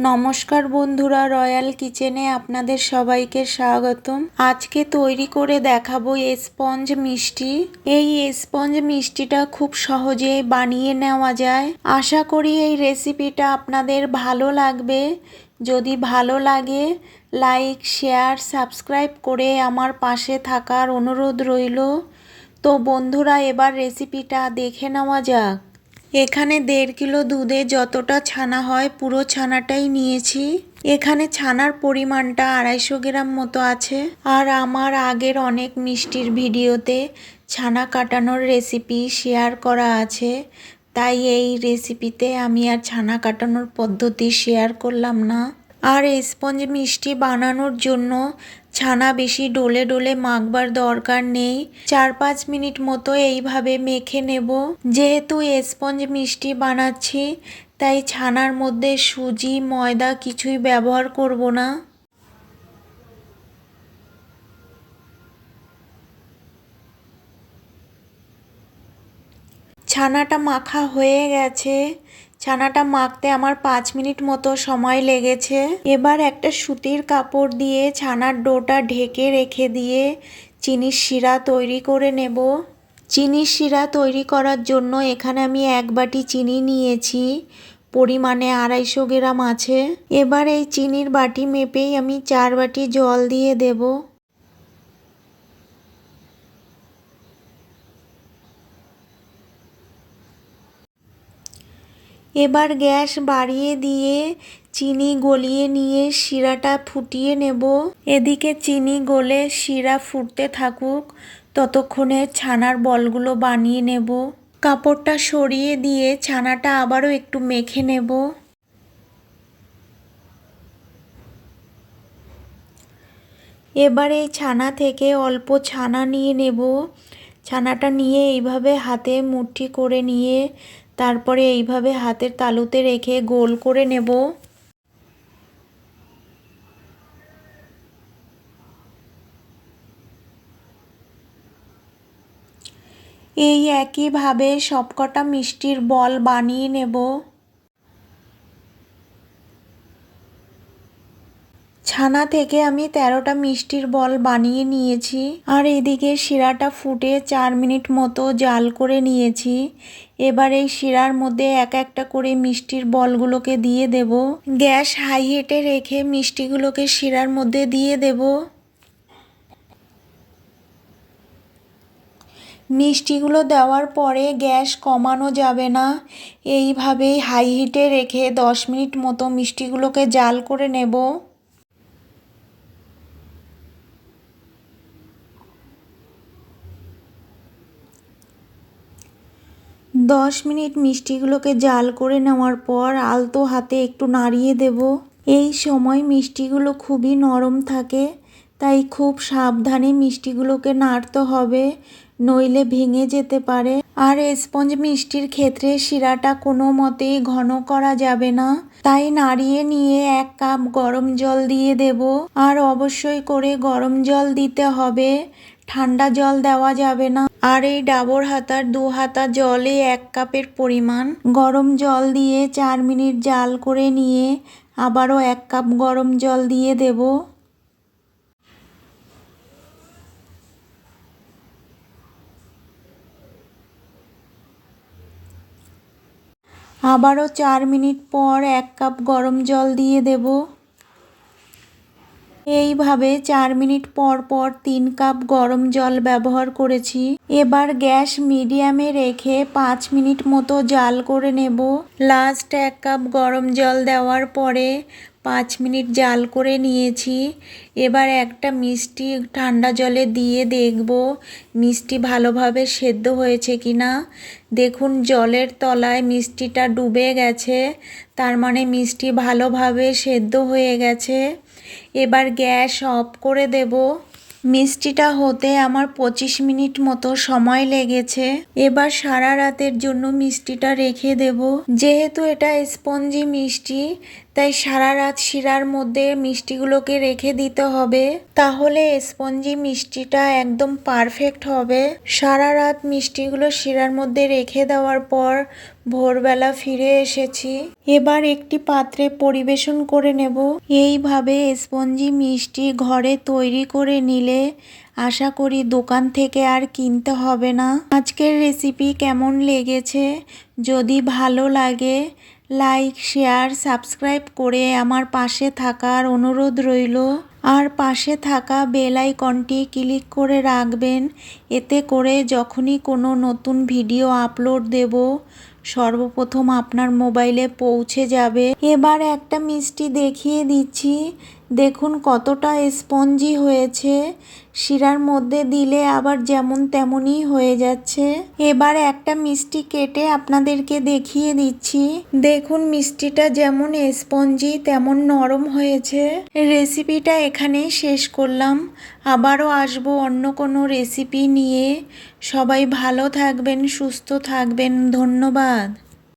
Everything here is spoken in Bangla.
নমস্কার বন্ধুরা, রয়্যাল কিচেনে আপনাদের সবাইকে স্বাগতম। আজকে তৈরি করে দেখাবো স্পঞ্জ মিষ্টি। এই স্পঞ্জ মিষ্টিটা খুব সহজে বানিয়ে নেওয়া যায়। আশা করি এই রেসিপিটা আপনাদের ভালো লাগবে। যদি ভালো লাগে, লাইক, শেয়ার, সাবস্ক্রাইব করে আমার পাশে থাকার অনুরোধ রইল। তো বন্ধুরা, এবার রেসিপিটা দেখে নেওয়া যাক। এখানে দেড় কিলো দুধে যতটা ছানা হয়, পুরো ছানাটাই নিয়েছি। এখানে ছানার পরিমাণটা আড়াইশো গ্রাম মতো আছে। আর আমার আগের অনেক মিষ্টির ভিডিওতে ছানা কাটানোর রেসিপি শেয়ার করা আছে। তাই এই রেসিপিতে আমি আর ছানা কাটানোর পদ্ধতি শেয়ার করলাম না। আর স্পঞ্জ মিষ্টি বানানোর জন্য ছানা বেশি ডোলে ডোলে মাখবার দরকার নেই। চার পাঁচ মিনিট মতো এইভাবে মেখে নেব। যেহেতু স্পঞ্জ মিষ্টি বানাচ্ছি, তাই ছানার মধ্যে সুজি, ময়দা কিছুই ব্যবহার করব না। ছানাটা মাখা হয়ে গেছে। ছানাটা মাখতে আমার পাঁচ মিনিট মতো সময় লেগেছে। এবার একটা সুতির কাপড় দিয়ে ছানার ডোটা ঢেকে রেখে দিয়ে চিনির শিরা তৈরি করে নেব। চিনির শিরা তৈরি করার জন্য এখানে আমি এক বাটি চিনি নিয়েছি। পরিমাণে আড়াইশো গ্রাম আছে। এবার এই চিনির বাটি মেপেই আমি চার বাটি জল দিয়ে দেবো। এবার গ্যাস বাড়িয়ে দিয়ে চিনি গলিয়ে নিয়ে শিরাটা ফুটিয়ে নেব। এদিকে চিনি গলে শিরা ফুটতে থাকুক, ততক্ষণে ছানার বলগুলো বানিয়ে নেব। কাপড়টা সরিয়ে দিয়ে ছানাটা আবারও একটু মেখে নেব। এবার এই ছানা থেকে অল্প ছানা নিয়ে নেব। ছানাটা নিয়ে এইভাবে হাতে মুঠি করে নিয়ে তারপরে এইভাবে হাতের তালুতে রেখে গোল করে নেব। এই একইভাবে সবকটা মিষ্টির বল বানিয়ে নেব। ছানা থেকে আমি তেরোটা মিষ্টির বল বানিয়ে নিয়েছি আর এদিকে শিরাটা ফুটে চার মিনিট মতো জাল করে নিয়েছি। এবার এই শিরার মধ্যে এক একটা করে মিষ্টির বলগুলোকে দিয়ে দেব। গ্যাস হাই হিটে রেখে মিষ্টিগুলোকে শিরার মধ্যে দিয়ে দেব। মিষ্টিগুলো দেওয়ার পরে গ্যাস কমানো যাবে না। এইভাবেই হাই হিটে রেখে দশ মিনিট মতো মিষ্টিগুলোকে জাল করে নেব। দশ মিনিট মিষ্টিগুলোকে জাল করে নেওয়ার পর আলতো হাতে একটু নাড়িয়ে দেব। এই সময় মিষ্টিগুলো খুবই নরম থাকে, তাই খুব সাবধানে মিষ্টিগুলোকে নাড়তে হবে, নইলে ভেঙে যেতে পারে। আর স্পঞ্জ মিষ্টির ক্ষেত্রে শিরাটা কোনো মতেই ঘন করা যাবে না, তাই নাড়িয়ে নিয়ে এক কাপ গরম জল দিয়ে দেব। আর অবশ্যই করে গরম জল দিতে হবে ঠান্ডা জল দেওয়া যাবে না। আর এই ডাবর হাতার দু হাতা জলে এক কাপের পরিমাণ গরম জল দিয়ে চার মিনিট জাল করে নিয়ে আবারও এক কাপ গরম জল দিয়ে দেব। আবারও চার মিনিট পর এক কাপ গরম জল দিয়ে দেব। এইভাবে চার মিনিট পর পর তিন কাপ গরম জল ব্যবহার করেছি। এবার গ্যাস মিডিয়ামে রেখে পাঁচ মিনিট মতো জাল করে নেব। লাস্ট এক কাপ গরম জল দেওয়ার পরে পাঁচ মিনিট জাল করে নিয়েছি। এবার একটা মিষ্টি ঠান্ডা জলে দিয়ে দেখব মিষ্টি ভালোভাবে সেদ্ধ হয়েছে কি না দেখুন, জলের তলায় মিষ্টিটা ডুবে গেছে, তার মানে মিষ্টি ভালোভাবে সেদ্ধ হয়ে গেছে। এবার গ্যাস অফ করে দেব। মিষ্টিটা হতে আমার পঁচিশ মিনিট মতো সময় লেগেছে। এবার সারা রাতের জন্য মিষ্টিটা রেখে দেব। যেহেতু এটা স্পঞ্জি মিষ্টি তাই সারা রাত শিরার মধ্যে মিষ্টিগুলোকে রেখে দিতে হবে। তাহলে স্পঞ্জি মিষ্টিটা একদম পারফেক্ট হবে। সারা রাত মিষ্টিগুলো শিরার মধ্যে রেখে দেওয়ার পর ভোরবেলা ফিরে এসেছি। এবার একটি পাত্রে পরিবেশন করে নেব। এইভাবে স্পঞ্জি মিষ্টি ঘরে তৈরি করে নিলে আশা করি দোকান থেকে আর কিনতে হবে না। আজকের রেসিপি কেমন লেগেছে? যদি ভালো লাগে লাইক, শেয়ার, সাবস্ক্রাইব করে আমার পাশে থাকার অনুরোধ রইল। আর পাশে থাকা বেল আইকনটি ক্লিক করে রাখবেন। এতে করে যখনই কোনো নতুন ভিডিও আপলোড দেব, সর্বপ্রথম আপনার মোবাইলে পৌঁছে যাবে। এবার একটা মিষ্টি দেখিয়ে দিচ্ছি। দেখুন কতটা স্পঞ্জি হয়েছে। শিরার মধ্যে দিলে আবার যেমন তেমনই হয়ে যাচ্ছে। এবার একটা মিষ্টি কেটে আপনাদেরকে দেখিয়ে দিচ্ছি। দেখুন মিষ্টিটা যেমন স্পঞ্জি, তেমন নরম হয়েছে। রেসিপিটা এখানেই শেষ করলাম। আবারও আসব অন্য কোনো রেসিপি নিয়ে সবাই ভালো থাকবেন সুস্থ থাকবেন। ধন্যবাদ।